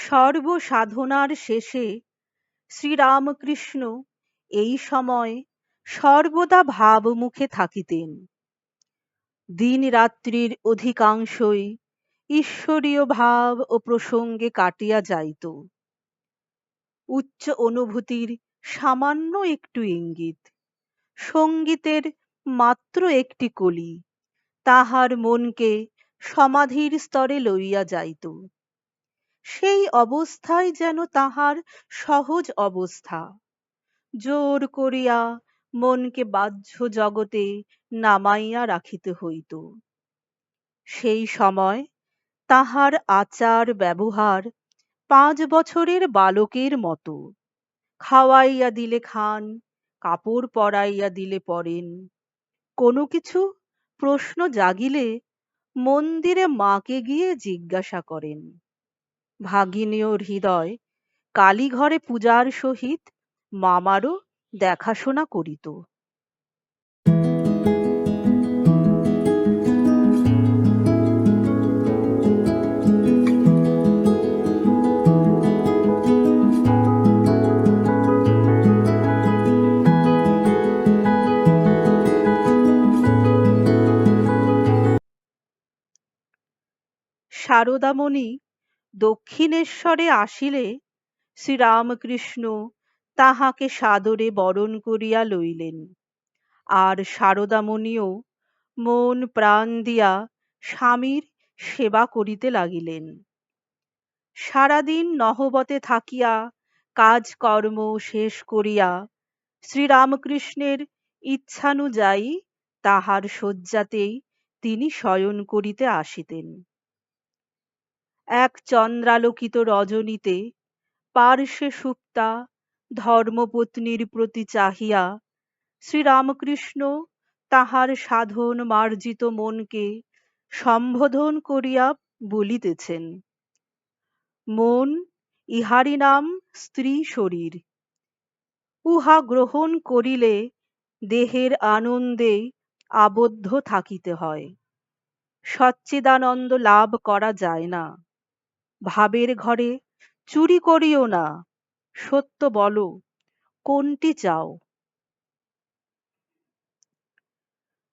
সর্বসাধনার শেষে শ্রীরামকৃষ্ণ এই সময় সর্বদা ভাবমুখে থাকিতেন। দিন রাত্রির অধিকাংশই ঈশ্বরীয় ভাব ও প্রসঙ্গে কাটিয়া যাইত। উচ্চ অনুভূতির সামান্য একটু ইঙ্গিত, সঙ্গীতের মাত্র একটি কলি, তাহার মনকে সমাধির স্তরে লইয়া যাইত। সেই অবস্থায় যেন তাহার সহজ অবস্থা। জোর করিয়া মনকে বাহ্য জগতে নামাইয়া রাখিতে হইত। সেই সময় তাহার আচার ব্যবহার পাঁচ বছরের বালকের মতো। খাওয়াইয়া দিলে খান, কাপড় পরাইয়া দিলে পরেন। কোনো কিছু প্রশ্ন জাগিলে মন্দিরে মাকে গিয়ে জিজ্ঞাসা করেন। ভাগিনীয় হৃদয় কালীঘরে পূজার সহিত মামারও দেখাশোনা করিত। সারদামণি দক্ষিণেশ্বরে আসিলে শ্রীরামকৃষ্ণ তাহাকে সাদরে বরণ করিয়া লইলেন। আর সারদামণিও মন প্রাণ দিয়া স্বামীর সেবা করিতে লাগিলেন। সারাদিন নহবতে থাকিয়া কাজকর্ম শেষ করিয়া শ্রীরামকৃষ্ণের ইচ্ছানুযায়ী তাহার শয্যাতেই তিনি শয়ন করিতে আসিতেন। এক চন্দ্রালোকিত রজনীতে পার্শ্বে সুপ্তা ধর্মপত্নীর প্রতি চাহিয়া শ্রীরামকৃষ্ণ তাহার সাধন মার্জিত মনকে সম্বোধন করিয়া বলিতেছেন, মন ইহারি নাম স্ত্রী শরীর। উহা গ্রহণ করিলে দেহের আনন্দে আবদ্ধ থাকিতে হয়। সচ্চিদানন্দ লাভ করা যায় না। ভাবের ঘরে চুরি করিও না। সত্য বলো, কোনটি চাও?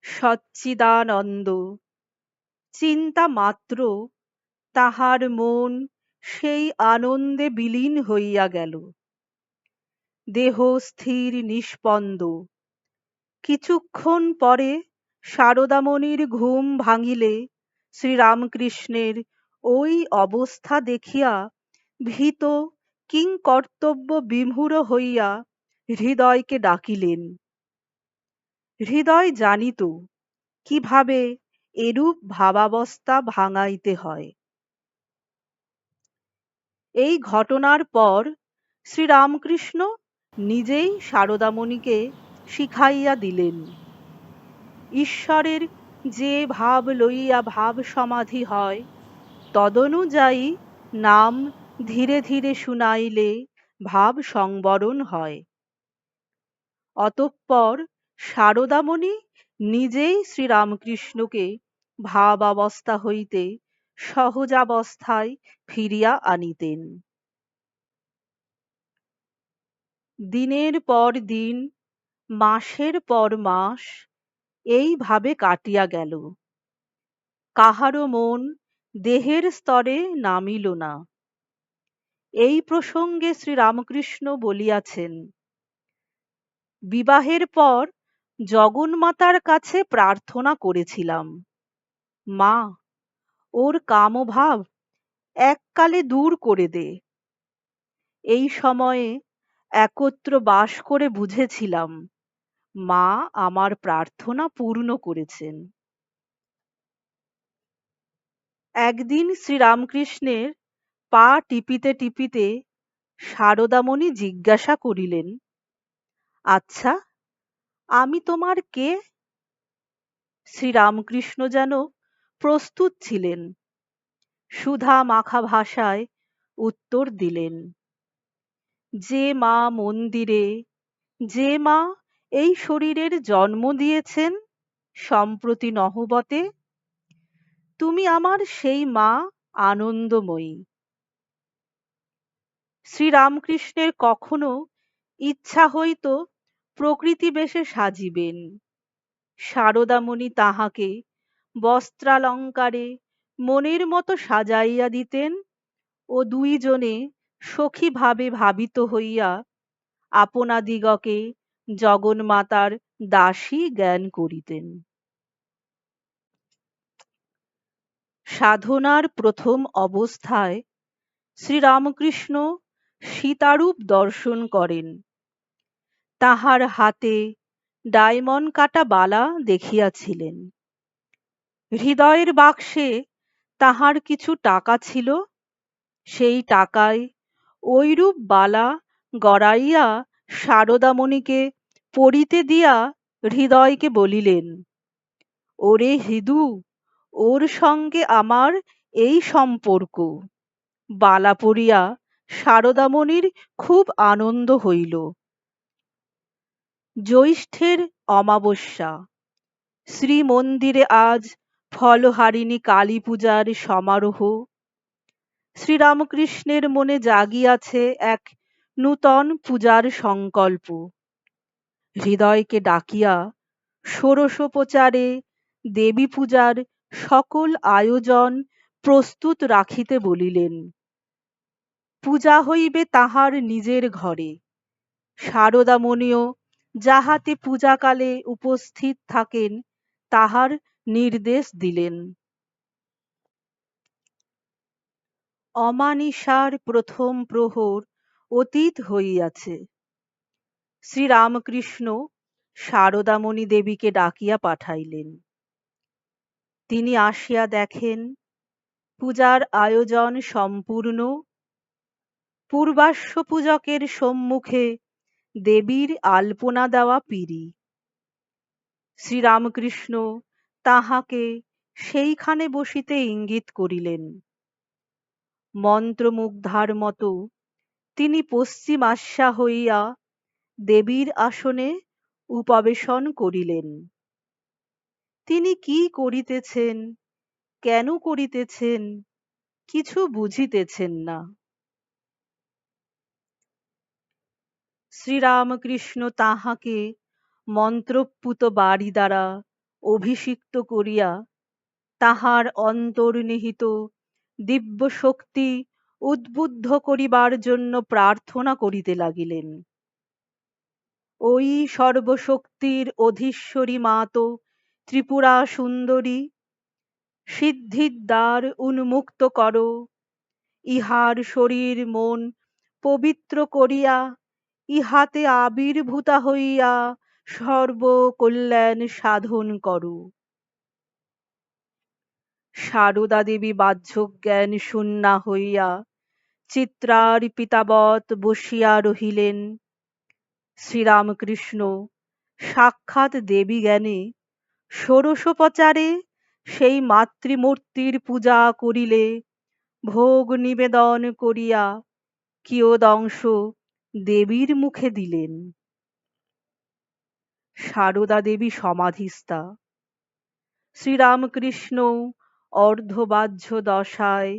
সচ্চিদানন্দ, চিন্তা মাত্র, তাহার মন সেই আনন্দে বিলীন হইয়া গেল। দেহ স্থির নিষ্পন্দ, কিছুক্ষণ পরে সারদামণির ঘুম ভাঙিলে শ্রীরামকৃষ্ণের ওই অবস্থা দেখিয়া ভীত কিংকর্তব্য বিমূঢ় হইয়া হৃদয়কে ডাকিলেন। হৃদয় জানিত কীভাবে এরূপ ভাবাবস্থা ভাঙাইতে হয়। এই ঘটনার পর শ্রীরামকৃষ্ণ নিজেই সারদামণিকে শিখাইয়া দিলেন, ঈশ্বরের যে ভাব লইয়া ভাব সমাধি হয় তদনুযায়ী নাম ধীরে ধীরে শুনাইলে ভাব সংবরণ হয়। অতঃপর সারদামণি নিজেই শ্রীরামকৃষ্ণকে ভাবাবস্থা হইতে সহজাবস্থায় ফিরিয়া আনিতেন। দিনের পর দিন, মাসের পর মাস এইভাবে কাটিয়া গেল। কাহারও মন দেহের স্তরে নামিল না। এই প্রসঙ্গে শ্রীরামকৃষ্ণ বলিয়াছেন, বিবাহের পর জগন্মাতার কাছে প্রার্থনা করেছিলাম। মা, ওর কামভাব এককালে দূর করে দে। এই সময়ে একত্র বাস করে বুঝেছিলাম, মা আমার প্রার্থনা পূর্ণ করেছেন। একদিন শ্রীরামকৃষ্ণের পা টিপিতে টিপিতে সারদামণি জিজ্ঞাসা করিলেন আচ্ছা আমি তোমার কে? শ্রীরামকৃষ্ণ যেন প্রস্তুত ছিলেন, সুধা মাখা ভাষায় উত্তর দিলেন, যে মা মন্দিরে, যে মা এই শরীরের জন্ম দিয়েছেন, সম্প্রতি নহবতে তুমি আমার সেই মা আনন্দময়ী। শ্রীরামকৃষ্ণের কখনো ইচ্ছা হইত প্রকৃতি বেশে সাজিবেন। সারদামণি তাহাকে বস্ত্রালঙ্কারে মনের মতো সাজাইয়া দিতেন ও দুইজনে সখী ভাবে ভাবিত হইয়া আপনাদিগকে জগন্মাতার দাসী জ্ঞান করিতেন। সাধনার প্রথম অবস্থায় শ্রীরামকৃষ্ণ সীতারূপ দর্শন করেন। তাহার হাতে ডায়মন্ড কাটা বালা দেখিয়াছিলেন। হৃদয়ের বাক্সে তাহার কিছু টাকা ছিল, সেই টাকায় ঐরূপ বালা গড়াইয়া সারদামণিকে পড়িতে দিয়া হৃদয়কে বলিলেন, ওরে হৃদু ওর সঙ্গে আমার এই সম্পর্ক। বালা পড়িয়া সারদামণির খুব আনন্দ হইল। জ্যৈষ্ঠের অমাবস্যা। শ্রীমন্দিরে আজ ফলহারিণী কালী পূজার সমারোহ। শ্রীরামকৃষ্ণের মনে জাগিয়াছে এক নূতন পূজার সংকল্প। হৃদয়কে ডাকিয়া ষোড়শোপচারে দেবী পূজার সকল আয়োজন প্রস্তুত রাখিতে বলিলেন। পূজা হইবে তাহার নিজের ঘরে। সারদামণিও যাহাতে পূজাকালে উপস্থিত থাকেন, তাহার নির্দেশ দিলেন। অমানিসার প্রথম প্রহর অতীত হইয়াছে। শ্রীরামকৃষ্ণ সারদামণি দেবীকে ডাকিয়া পাঠাইলেন। তিনি আসিয়া দেখেন, পূজার আয়োজন সম্পূর্ণ। পূর্বাশ্ব পূজকের সম্মুখে দেবীর আলপনা দেওয়া পিড়ি। শ্রীরামকৃষ্ণ তাহাকে সেইখানে বসিতে ইঙ্গিত করিলেন। মন্ত্রমুগ্ধার মতো তিনি পশ্চিমাস্যা হইয়া দেবীর আসনে উপবেশন করিলেন। তিনি কি করিতেছেন? কেন করিতেছেন? কিছু বুঝিতেছেন না। শ্রীরামকৃষ্ণ তাহাকে মন্ত্রপুত বাড়ি দ্বারা অভিষিক্ত করিয়া তাহার অন্তর্নিহিত দিব্য শক্তি উদ্বুদ্ধ করিবার জন্য প্রার্থনা করিতে লাগিলেন। ওই সর্বশক্তির অধীশ্বরী মাতো ত্রিপুরা সুন্দরী, সিদ্ধির দ্বার উন্মুক্ত কর। ইহার শরীর মন পবিত্র করিয়া, ইহাতে আবির্ভূতা হইয়া সর্বকল্যাণ সাধন করো। সারদা দেবী বাহ্য জ্ঞান শূন্যা হইয়া চিত্রার পিতাবৎ বসিয়া রহিলেন। শ্রীরামকৃষ্ণ সাক্ষাৎ দেবী জ্ঞানে ষোড়শোপচারে সেই মাতৃমূর্তির পূজা করিলে ভোগ নিবেদন করিয়া কিয়দংশ দেবীর মুখে দিলেন। সারদা দেবী সমাধিস্থা। শ্রীরামকৃষ্ণ অর্ধবাহ্য দশায়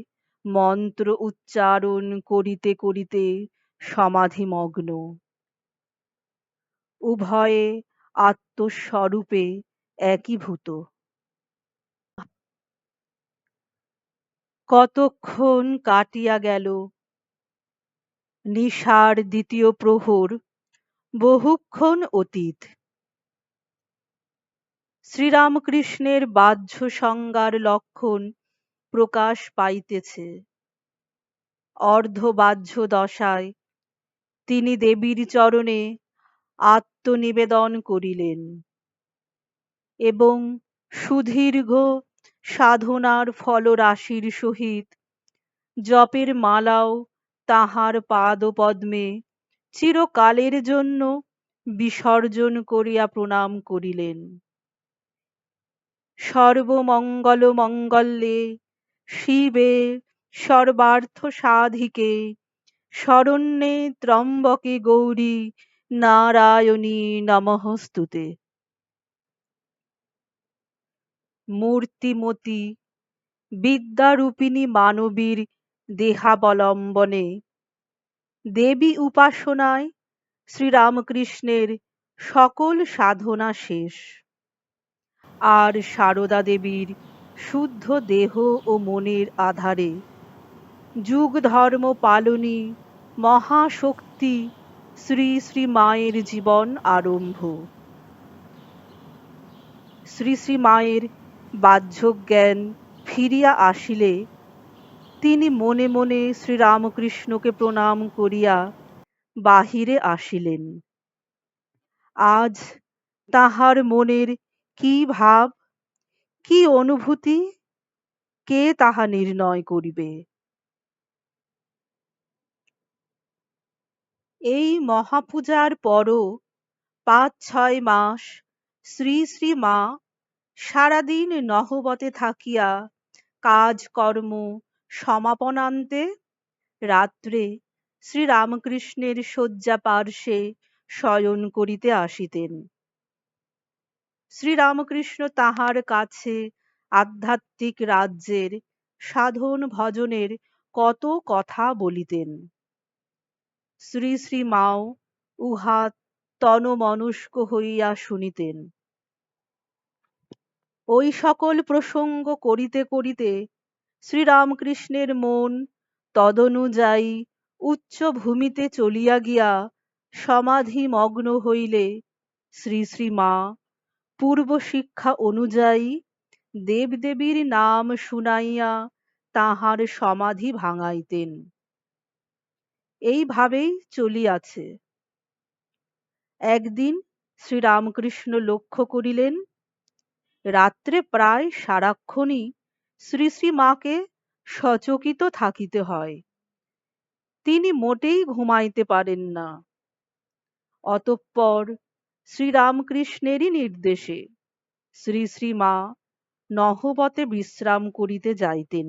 মন্ত্র উচ্চারণ করিতে করিতে সমাধিমগ্ন। উভয়ে আত্মস্বরূপে একীভূত কতক্ষণ কাটিয়া গেল? নিশার দ্বিতীয় প্রহর, বহুক্ষণ অতীত। শ্রীরামকৃষ্ণের বাহ্য সংজ্ঞার লক্ষণ প্রকাশ পাইতেছে। অর্ধবাহ্য দশায় তিনি দেবীর চরণে আত্মনিবেদন করিলেন। এবং সুদীর্ঘ সাধনার ফলরাশির সহিত জপের মালাও তাহার পাদপদ্মে চিরকালের জন্য বিসর্জন করিয়া প্রণাম করিলেন। সর্বমঙ্গল মঙ্গলে শিবে সর্বার্থ সাধিকে শরণ্যে ত্রম্বকে গৌরী নারায়ণী নমঃস্তুতে। মূর্তিমতী, বিদ্যারূপিণী মানবীর দেহাবলম্বনে। দেবী উপাসনায় শ্রীরামকৃষ্ণের সকল সাধনা শেষ। আর সারদা দেবীর শুদ্ধ দেহ ও মনের আধারে যুগ ধর্ম পালনী মহাশক্তি শ্রী শ্রী মায়ের জীবন আরম্ভ। শ্রী শ্রী মায়ের বাহ্য জ্ঞান ফিরিয়া আসিলে, তিনি মনে মনে শ্রীরামকৃষ্ণকে প্রণাম করিয়া বাহিরে আসিলেন। আজ তাহার মনের কি ভাব, কি অনুভূতি, কে তাহা নির্ণয় করিবে? এই মহাপূজার পরও পাঁচ ছয় মাস শ্রী শ্রী মা সারাদিন নহবতে থাকিয়া কাজকর্ম সমাপনান্তে রাত্রে শ্রীরামকৃষ্ণের শয্যা পার্শ্বে শয়ন করিতে আসিতেন। শ্রীরামকৃষ্ণ তাহার কাছে আধ্যাত্মিক রাজ্যের সাধন ভজনের কত কথা বলিতেন। শ্রী শ্রী মাও উহা তনমনস্ক হইয়া শুনিতেন। ওই সকল প্রসঙ্গ করিতে করিতে শ্রীরামকৃষ্ণের মন তদনুযায়ী উচ্চ ভূমিতে চলিয়া গিয়া সমাধি মগ্ন হইলে শ্রী শ্রী মা পূর্ব শিক্ষা অনুযায়ী দেবদেবীর নাম শুনাইয়া তাহার সমাধি ভাঙাইতেন। এইভাবেই চলিয়াছে। একদিন শ্রীরামকৃষ্ণ লক্ষ্য করিলেন রাত্রে প্রায় সারাক্ষণই শ্রী শ্রী মাকে সচকিত থাকিতে হয়। তিনি মোটেই ঘুমাইতে পারেন না। অতঃপর শ্রীরামকৃষ্ণেরই নির্দেশে শ্রী শ্রী মা নহবতে বিশ্রাম করিতে যাইতেন।